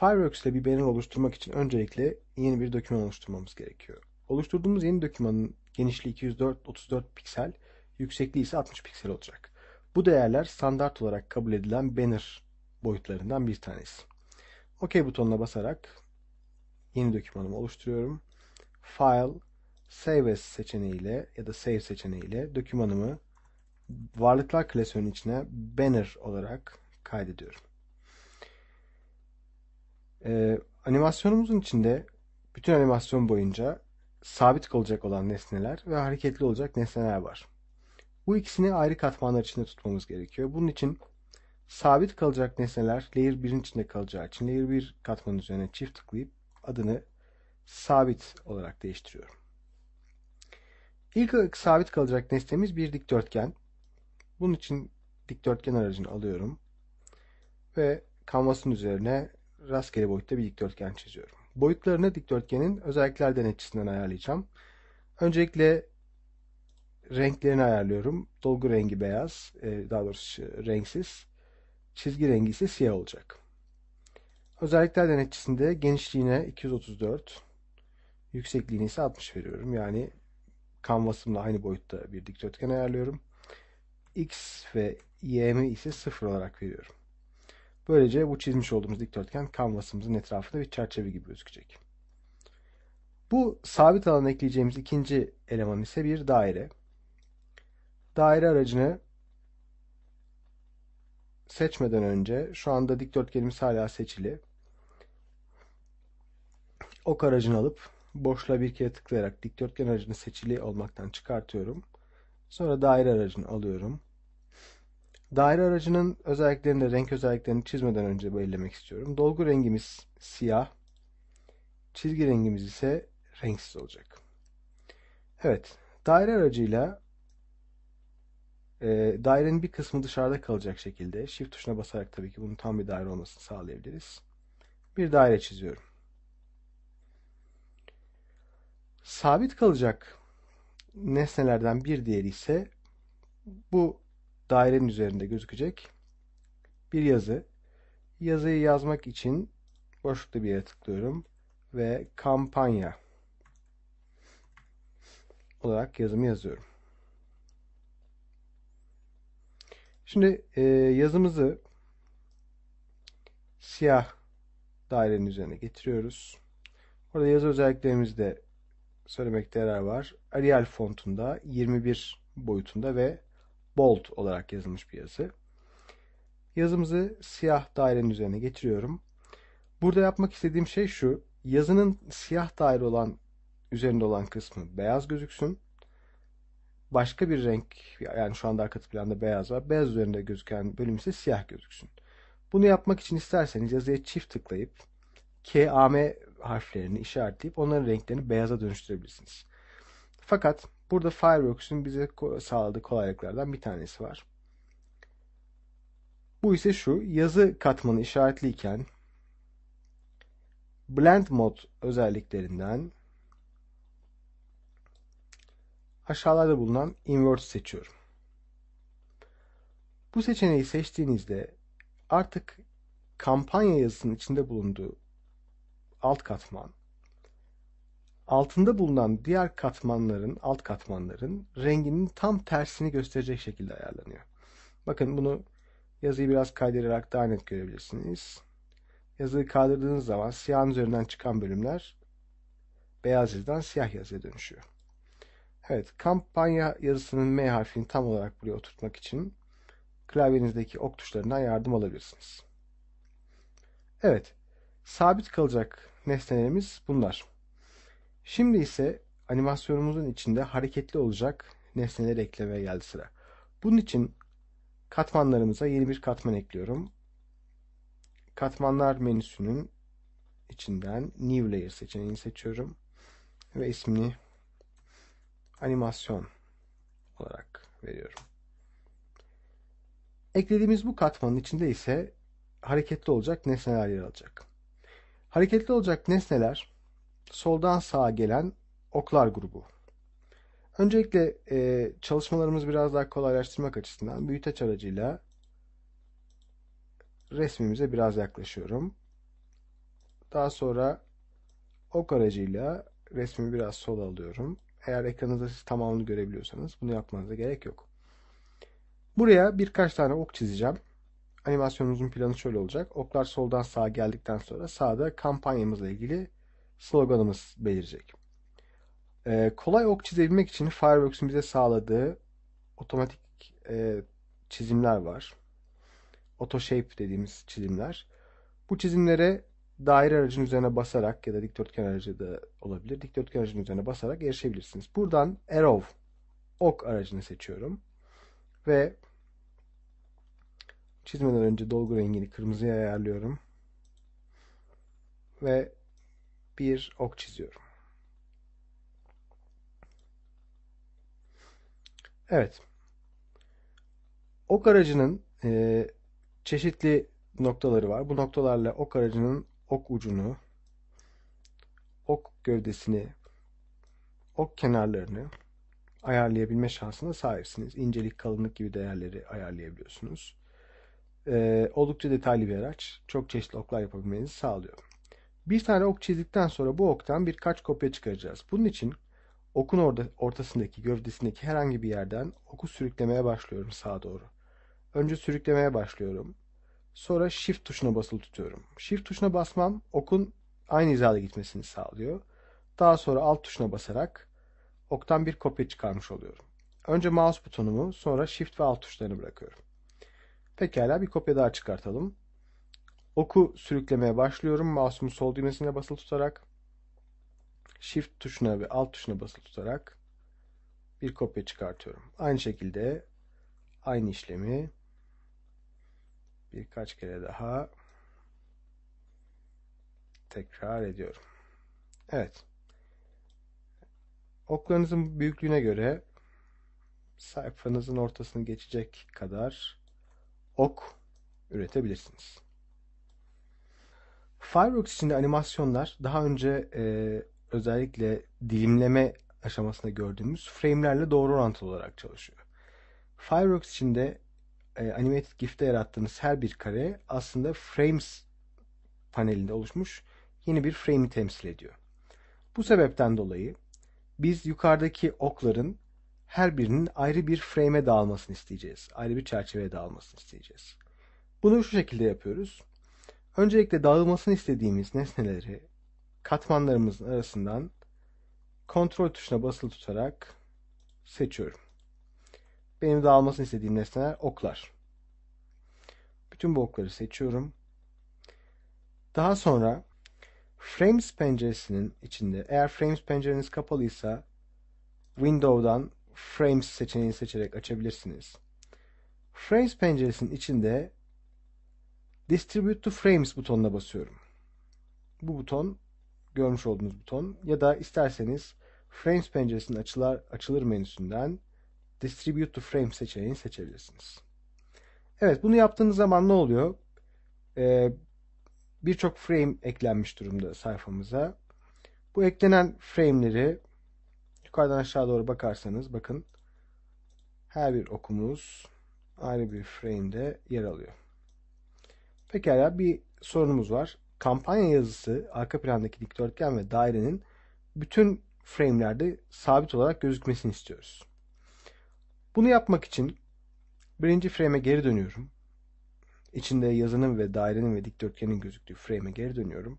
Fireworks ile bir banner oluşturmak için öncelikle yeni bir doküman oluşturmamız gerekiyor. Oluşturduğumuz yeni dokümanın genişliği 204 34 piksel, yüksekliği ise 60 piksel olacak. Bu değerler standart olarak kabul edilen banner boyutlarından bir tanesi. OK butonuna basarak yeni dokümanımı oluşturuyorum. File, Save as seçeneğiyle ya da Save seçeneğiyle dokümanımı varlıklar klasörünün içine banner olarak kaydediyorum. Ee, animasyonumuzun içinde bütün animasyon boyunca sabit kalacak olan nesneler ve hareketli olacak nesneler var. Bu ikisini ayrı katmanlar içinde tutmamız gerekiyor. Bunun için sabit kalacak nesneler layer 1'in içinde kalacağı için layer 1 katmanın üzerine çift tıklayıp adını sabit olarak değiştiriyorum. İlk sabit kalacak nesnemiz bir dikdörtgen. Bunun için dikdörtgen aracını alıyorum ve kanvasın üzerine rastgele boyutta bir dikdörtgen çiziyorum. Boyutlarını dikdörtgenin özellikler denetçisinden ayarlayacağım. Öncelikle renklerini ayarlıyorum. Dolgu rengi beyaz, e, daha doğrusu renksiz. Çizgi rengi ise siyah olacak. Özellikler denetçisinde genişliğine 234, yüksekliğini ise 60 veriyorum. Yani kanvasımla aynı boyutta bir dikdörtgen ayarlıyorum. X ve Y'mi ise 0 olarak veriyorum. Böylece bu çizmiş olduğumuz dikdörtgen kanvasımızın etrafında bir çerçeve gibi gözükecek. Bu sabit alana ekleyeceğimiz ikinci eleman ise bir daire. Daire aracını seçmeden önce şu anda dikdörtgenimiz hala seçili. Ok aracını alıp boşluğa bir kere tıklayarak dikdörtgen aracını seçili olmaktan çıkartıyorum. Sonra daire aracını alıyorum. Daire aracının özelliklerini de renk özelliklerini çizmeden önce belirlemek istiyorum. Dolgu rengimiz siyah. Çizgi rengimiz ise renksiz olacak. Evet. Daire aracıyla e, dairenin bir kısmı dışarıda kalacak şekilde Shift tuşuna basarak tabii ki bunun tam bir daire olmasını sağlayabiliriz. Bir daire çiziyorum. Sabit kalacak nesnelerden bir diğeri ise bu dairenin üzerinde gözükecek bir yazı. Yazıyı yazmak için boşlukta bir yere tıklıyorum ve kampanya olarak yazımı yazıyorum. Şimdi e, yazımızı siyah dairenin üzerine getiriyoruz. Burada yazı özelliklerimizde söylemekte yarar var. Arial fontunda 21 boyutunda ve bold olarak yazılmış bir yazı. Yazımızı siyah dairenin üzerine getiriyorum. Burada yapmak istediğim şey şu. Yazının siyah daire olan üzerinde olan kısmı beyaz gözüksün. Başka bir renk yani şu anda arka planda beyaz var. Beyaz üzerinde gözüken bölüm ise siyah gözüksün. Bunu yapmak için isterseniz yazıya çift tıklayıp K, A, M harflerini işaretleyip onların renklerini beyaza dönüştürebilirsiniz. Fakat burada Fireworks'ün bize sağladığı kolaylıklardan bir tanesi var. Bu ise şu, yazı katmanı işaretliyken Blend Mode özelliklerinden aşağılarda bulunan Invert seçiyorum. Bu seçeneği seçtiğinizde artık kampanya yazısının içinde bulunduğu alt katman altında bulunan diğer katmanların, alt katmanların renginin tam tersini gösterecek şekilde ayarlanıyor. Bakın bunu yazıyı biraz kaydırarak daha net görebilirsiniz. Yazıyı kaldırdığınız zaman siyahın üzerinden çıkan bölümler beyaz yazıdan siyah yazıya dönüşüyor. Evet, kampanya yazısının M harfini tam olarak buraya oturtmak için klavyenizdeki ok tuşlarından yardım alabilirsiniz. Evet, sabit kalacak nesnelerimiz bunlar. Şimdi ise animasyonumuzun içinde hareketli olacak nesneler eklemeye geldi sıra. Bunun için katmanlarımıza yeni bir katman ekliyorum. Katmanlar menüsünün içinden New Layer seçeneğini seçiyorum. Ve ismini animasyon olarak veriyorum. Eklediğimiz bu katmanın içinde ise hareketli olacak nesneler yer alacak. Hareketli olacak nesneler soldan sağa gelen oklar grubu. Öncelikle e, çalışmalarımızı biraz daha kolaylaştırmak açısından büyüteç aracıyla resmimize biraz yaklaşıyorum. Daha sonra ok aracıyla resmi biraz sola alıyorum. Eğer ekranınızda siz tamamını görebiliyorsanız bunu yapmanıza gerek yok. Buraya birkaç tane ok çizeceğim. Animasyonumuzun planı şöyle olacak. Oklar soldan sağa geldikten sonra sağda kampanyamızla ilgili sloganımız belirecek. Ee, kolay ok çizebilmek için Fireworks'un bize sağladığı otomatik e, çizimler var. Auto Shape dediğimiz çizimler. Bu çizimlere daire aracın üzerine basarak ya da dikdörtgen aracı da olabilir. Dikdörtgen aracın üzerine basarak erişebilirsiniz. Buradan Arrow ok aracını seçiyorum. Ve çizmeden önce dolgu rengini kırmızıya ayarlıyorum. Ve bir ok çiziyorum. Evet. Ok aracının e, çeşitli noktaları var. Bu noktalarla ok aracının ok ucunu, ok gövdesini, ok kenarlarını ayarlayabilme şansına sahipsiniz. İncelik, kalınlık gibi değerleri ayarlayabiliyorsunuz. Ee, oldukça detaylı bir araç. Çok çeşitli oklar yapabilmenizi sağlıyor. Bir tane ok çizdikten sonra bu oktan birkaç kopya çıkaracağız. Bunun için okun orada, ortasındaki, gövdesindeki herhangi bir yerden oku sürüklemeye başlıyorum sağa doğru. Önce sürüklemeye başlıyorum. Sonra Shift tuşuna basılı tutuyorum. Shift tuşuna basmam okun aynı hizada gitmesini sağlıyor. Daha sonra alt tuşuna basarak oktan bir kopya çıkarmış oluyorum. Önce mouse butonumu sonra Shift ve alt tuşlarını bırakıyorum. Pekala bir kopya daha çıkartalım. Oku sürüklemeye başlıyorum. Mouse'umu sol düğmesine basılı tutarak Shift tuşuna ve alt tuşuna basılı tutarak bir kopya çıkartıyorum. Aynı şekilde aynı işlemi birkaç kere daha tekrar ediyorum. Evet. Oklarınızın büyüklüğüne göre sayfanızın ortasını geçecek kadar ok üretebilirsiniz. Fireworks içinde animasyonlar daha önce e, özellikle dilimleme aşamasında gördüğümüz frame'lerle doğru orantılı olarak çalışıyor. Fireworks içinde e, Animated GIF'te yarattığınız her bir kare aslında frames panelinde oluşmuş yeni bir frame'i temsil ediyor. Bu sebepten dolayı biz yukarıdaki okların her birinin ayrı bir frame'e dağılmasını isteyeceğiz. Ayrı bir çerçeveye dağılmasını isteyeceğiz. Bunu şu şekilde yapıyoruz. Öncelikle dağılmasını istediğimiz nesneleri katmanlarımızın arasından kontrol tuşuna basılı tutarak seçiyorum. Benim dağılmasını istediğim nesneler oklar. Bütün bu okları seçiyorum. Daha sonra Frames penceresinin içinde eğer Frames pencereniz kapalıysa Window'dan Frames seçeneğini seçerek açabilirsiniz. Frames penceresinin içinde Distribute to Frames butonuna basıyorum. Bu buton görmüş olduğunuz buton ya da isterseniz Frames penceresinin açılar, açılır menüsünden Distribute to Frame seçeneğini seçebilirsiniz. Evet bunu yaptığınız zaman ne oluyor? Ee, Birçok frame eklenmiş durumda sayfamıza. Bu eklenen frame'leri yukarıdan aşağı doğru bakarsanız bakın her bir okumuz ayrı bir frame'de yer alıyor. Pekala bir sorunumuz var. Kampanya yazısı arka plandaki dikdörtgen ve dairenin bütün frame'lerde sabit olarak gözükmesini istiyoruz. Bunu yapmak için birinci frame'e geri dönüyorum. İçinde yazının ve dairenin ve dikdörtgenin gözüktüğü frame'e geri dönüyorum.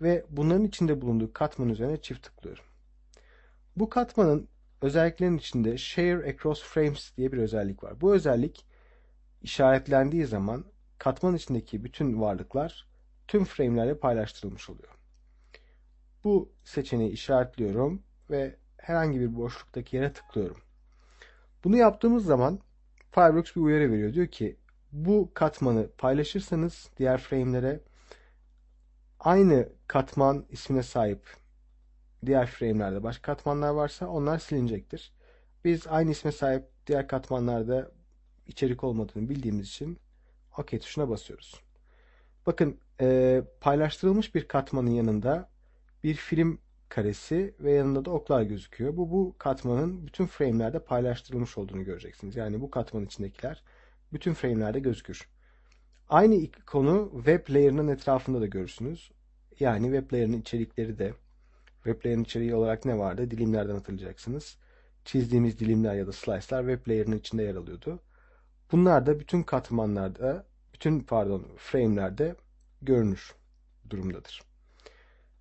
Ve bunların içinde bulunduğu katman üzerine çift tıklıyorum. Bu katmanın özelliklerinin içinde Share Across Frames diye bir özellik var. Bu özellik işaretlendiği zaman katman içindeki bütün varlıklar tüm frame'lerle paylaştırılmış oluyor. Bu seçeneği işaretliyorum ve herhangi bir boşluktaki yere tıklıyorum. Bunu yaptığımız zaman Fireworks bir uyarı veriyor. Diyor ki bu katmanı paylaşırsanız diğer frame'lere aynı katman ismine sahip diğer frame'lerde başka katmanlar varsa onlar silinecektir. Biz aynı isme sahip diğer katmanlarda içerik olmadığını bildiğimiz için OK tuşuna basıyoruz. Bakın e, paylaştırılmış bir katmanın yanında bir film karesi ve yanında da oklar gözüküyor. Bu bu katmanın bütün frame'lerde paylaştırılmış olduğunu göreceksiniz. Yani bu katmanın içindekiler bütün frame'lerde gözükür. Aynı ikonu web layer'ının etrafında da görürsünüz. Yani web layer'ın içerikleri de web layer'ın içeriği olarak ne vardı? Dilimlerden hatırlayacaksınız. Çizdiğimiz dilimler ya da slice'lar web layer'ın içinde yer alıyordu. Bunlar da bütün katmanlarda, bütün pardon frame'lerde görünür durumdadır.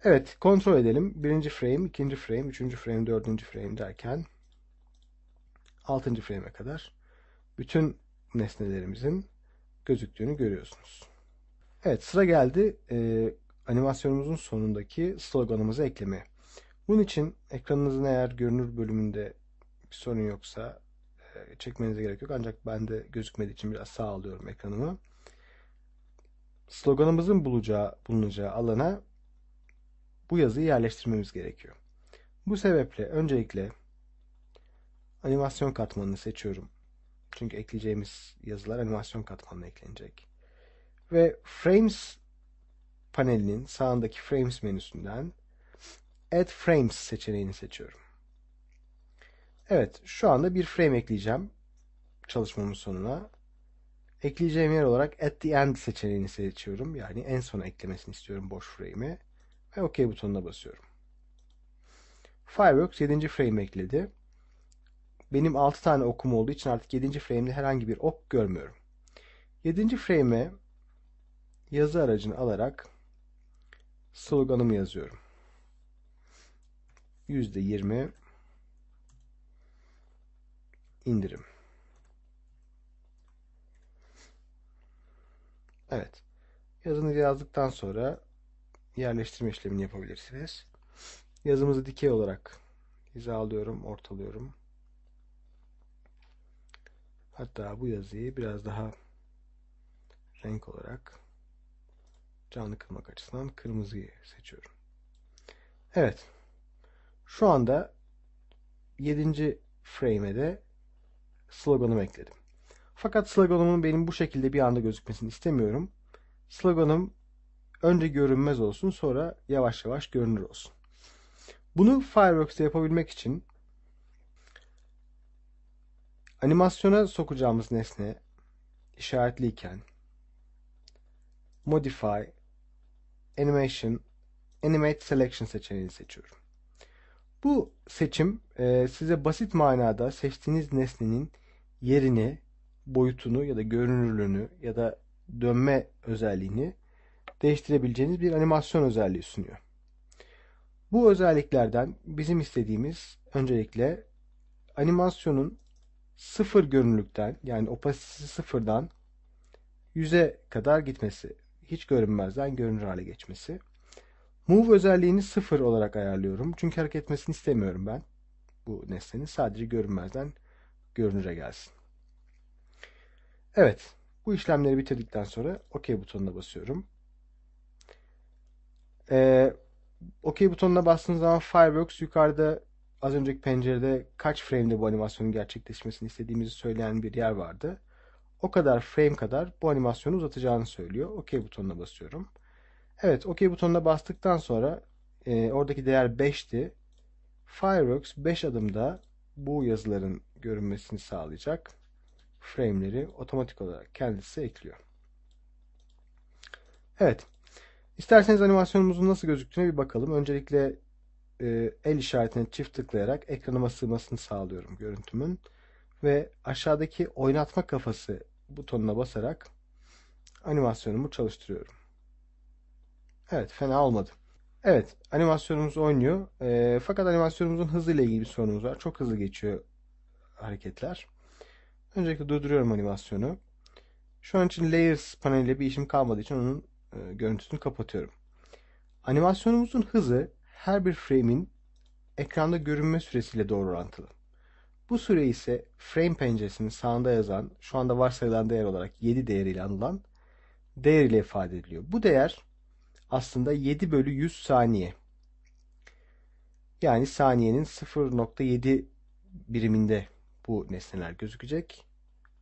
Evet, kontrol edelim. Birinci frame, ikinci frame, üçüncü frame, dördüncü frame derken altıncı frame'e kadar bütün nesnelerimizin gözüktüğünü görüyorsunuz. Evet, sıra geldi e, animasyonumuzun sonundaki sloganımızı eklemeye. Bunun için ekranınızın eğer görünür bölümünde bir sorun yoksa çekmenize gerek yok. Ancak ben de gözükmediği için biraz sağ alıyorum ekranımı. Sloganımızın bulacağı, bulunacağı alana bu yazıyı yerleştirmemiz gerekiyor. Bu sebeple öncelikle animasyon katmanını seçiyorum. Çünkü ekleyeceğimiz yazılar animasyon katmanına eklenecek. Ve Frames panelinin sağındaki Frames menüsünden Add Frames seçeneğini seçiyorum. Evet, şu anda bir frame ekleyeceğim çalışmamın sonuna. Ekleyeceğim yer olarak At the End seçeneğini seçiyorum. Yani en sona eklemesini istiyorum boş frame'i. Ve OK butonuna basıyorum. Fireworks 7. frame ekledi. Benim 6 tane okum olduğu için artık 7. frame'de herhangi bir ok görmüyorum. 7. frame'e yazı aracını alarak sloganımı yazıyorum. %20 indirim. Evet. Yazınızı yazdıktan sonra yerleştirme işlemini yapabilirsiniz. Yazımızı dikey olarak hizalıyorum, ortalıyorum. Hatta bu yazıyı biraz daha renk olarak canlı kılmak açısından kırmızıyı seçiyorum. Evet. Şu anda 7. frame'e de sloganımı ekledim. Fakat sloganımın benim bu şekilde bir anda gözükmesini istemiyorum. Sloganım önce görünmez olsun sonra yavaş yavaş görünür olsun. Bunu Fireworks'te yapabilmek için animasyona sokacağımız nesne işaretliyken Modify, Animation, Animate Selection seçeneğini seçiyorum. Bu seçim e, size basit manada seçtiğiniz nesnenin yerini, boyutunu ya da görünürlüğünü ya da dönme özelliğini değiştirebileceğiniz bir animasyon özelliği sunuyor. Bu özelliklerden bizim istediğimiz öncelikle animasyonun sıfır görünürlükten yani opasitesi sıfırdan yüze kadar gitmesi. Hiç görünmezden görünür hale geçmesi. Move özelliğini sıfır olarak ayarlıyorum. Çünkü hareket etmesini istemiyorum ben. Bu nesnenin sadece görünmezden görünüre gelsin. Evet. Bu işlemleri bitirdikten sonra OK butonuna basıyorum. Ee, OK butonuna bastığınız zaman Fireworks yukarıda az önceki pencerede kaç frame'de bu animasyonun gerçekleşmesini istediğimizi söyleyen bir yer vardı. O kadar frame kadar bu animasyonu uzatacağını söylüyor. OK butonuna basıyorum. Evet, OK butonuna bastıktan sonra e, oradaki değer 5'ti. Fireworks 5 adımda bu yazıların görünmesini sağlayacak frame'leri otomatik olarak kendisi ekliyor. Evet. İsterseniz animasyonumuzun nasıl gözüktüğüne bir bakalım. Öncelikle e, el işaretine çift tıklayarak ekranıma sığmasını sağlıyorum görüntümün. Ve aşağıdaki oynatma kafası butonuna basarak animasyonumu çalıştırıyorum. Evet fena olmadı. Evet animasyonumuz oynuyor. E, fakat animasyonumuzun hızıyla ilgili bir sorunumuz var. Çok hızlı geçiyor hareketler. Öncelikle durduruyorum animasyonu. Şu an için Layers paneliyle bir işim kalmadığı için onun e, görüntüsünü kapatıyorum. Animasyonumuzun hızı her bir frame'in ekranda görünme süresiyle doğru orantılı. Bu süre ise frame penceresinin sağında yazan, şu anda varsayılan değer olarak 7 değeriyle anılan değer ile ifade ediliyor. Bu değer aslında 7 bölü 100 saniye. Yani saniyenin 0.7 biriminde bu nesneler gözükecek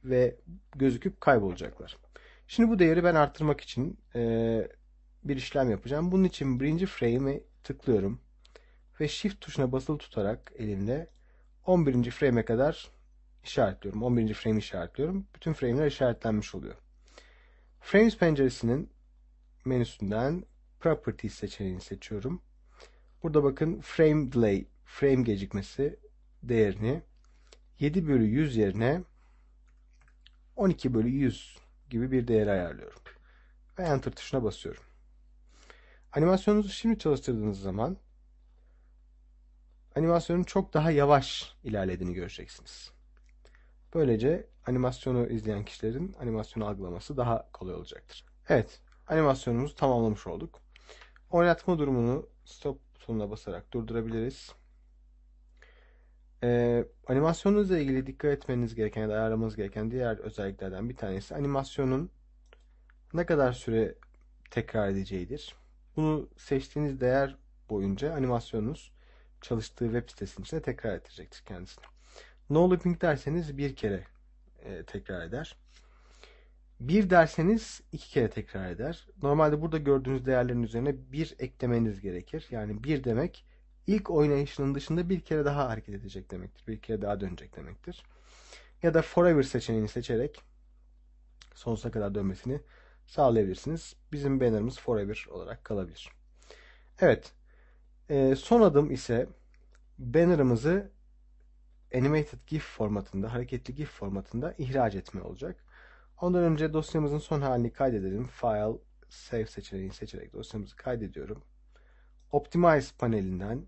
ve gözüküp kaybolacaklar. Şimdi bu değeri ben arttırmak için e, bir işlem yapacağım. Bunun için birinci frame'e tıklıyorum ve Shift tuşuna basılı tutarak elimle 11. frame'e kadar işaretliyorum. 11. frame işaretliyorum. Bütün frame'ler işaretlenmiş oluyor. Frames penceresinin menüsünden Properties seçeneğini seçiyorum. Burada bakın frame delay, frame gecikmesi değerini 7 bölü 100 yerine 12 bölü 100 gibi bir değer ayarlıyorum. Ve Enter tuşuna basıyorum. Animasyonunuzu şimdi çalıştırdığınız zaman animasyonun çok daha yavaş ilerlediğini göreceksiniz. Böylece animasyonu izleyen kişilerin animasyonu algılaması daha kolay olacaktır. Evet, animasyonumuzu tamamlamış olduk. Oynatma durumunu stop butonuna basarak durdurabiliriz. Ee, animasyonunuzla ilgili dikkat etmeniz gereken ya da ayarlamanız gereken diğer özelliklerden bir tanesi animasyonun ne kadar süre tekrar edeceğidir. Bunu seçtiğiniz değer boyunca animasyonunuz çalıştığı web sitesinin içinde tekrar edecektir kendisini. No looping derseniz bir kere e, tekrar eder. Bir derseniz iki kere tekrar eder. Normalde burada gördüğünüz değerlerin üzerine bir eklemeniz gerekir. Yani bir demek ilk oynayışının dışında bir kere daha hareket edecek demektir. Bir kere daha dönecek demektir. Ya da forever seçeneğini seçerek sonsuza kadar dönmesini sağlayabilirsiniz. Bizim banner'ımız forever olarak kalabilir. Evet. E, son adım ise banner'ımızı animated GIF formatında, hareketli GIF formatında ihraç etme olacak. Ondan önce dosyamızın son halini kaydedelim. File, Save seçeneğini seçerek dosyamızı kaydediyorum. Optimize panelinden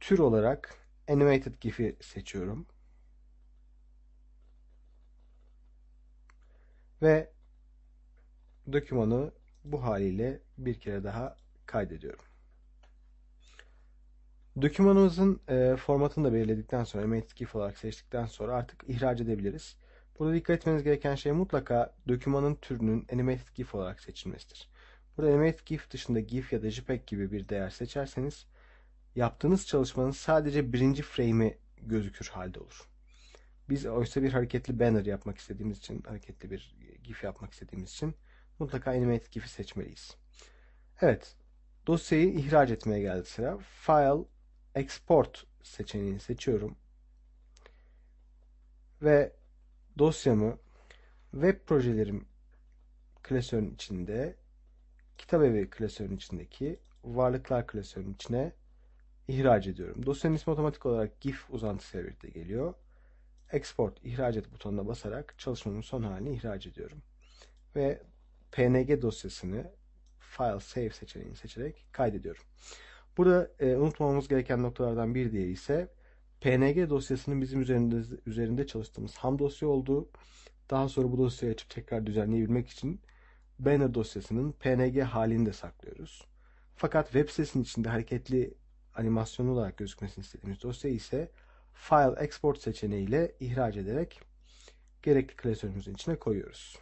tür olarak Animated GIF'i seçiyorum. Ve dokümanı bu haliyle bir kere daha kaydediyorum. Dokümanımızın e, formatını da belirledikten sonra, Animated GIF olarak seçtikten sonra artık ihraç edebiliriz. Burada dikkat etmeniz gereken şey mutlaka dokümanın türünün Animated GIF olarak seçilmesidir. Burada Animated GIF dışında GIF ya da JPEG gibi bir değer seçerseniz yaptığınız çalışmanın sadece birinci frame'i gözükür halde olur. Biz oysa bir hareketli banner yapmak istediğimiz için, hareketli bir GIF yapmak istediğimiz için mutlaka Animated GIF'i seçmeliyiz. Evet, dosyayı ihraç etmeye geldi sıra. File, Export seçeneğini seçiyorum. Ve dosyamı web projelerim klasörün içinde kitap evi klasörün içindeki varlıklar klasörün içine ihraç ediyorum. Dosyanın ismi otomatik olarak GIF uzantısıyla birlikte geliyor. Export, ihraç et butonuna basarak çalışmamın son halini ihraç ediyorum. Ve PNG dosyasını File Save seçeneğini seçerek kaydediyorum. Burada e, unutmamamız gereken noktalardan bir diğeri ise PNG dosyasının bizim üzerinde, üzerinde çalıştığımız ham dosya olduğu. Daha sonra bu dosyayı açıp tekrar düzenleyebilmek için banner dosyasının PNG halini de saklıyoruz. Fakat web sitesinin içinde hareketli animasyon olarak gözükmesini istediğimiz dosya ise File Export seçeneğiyle ihraç ederek gerekli klasörümüzün içine koyuyoruz.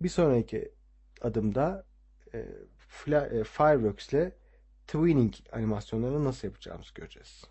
Bir sonraki adımda e, e Fireworks ile Twinning animasyonlarını nasıl yapacağımızı göreceğiz.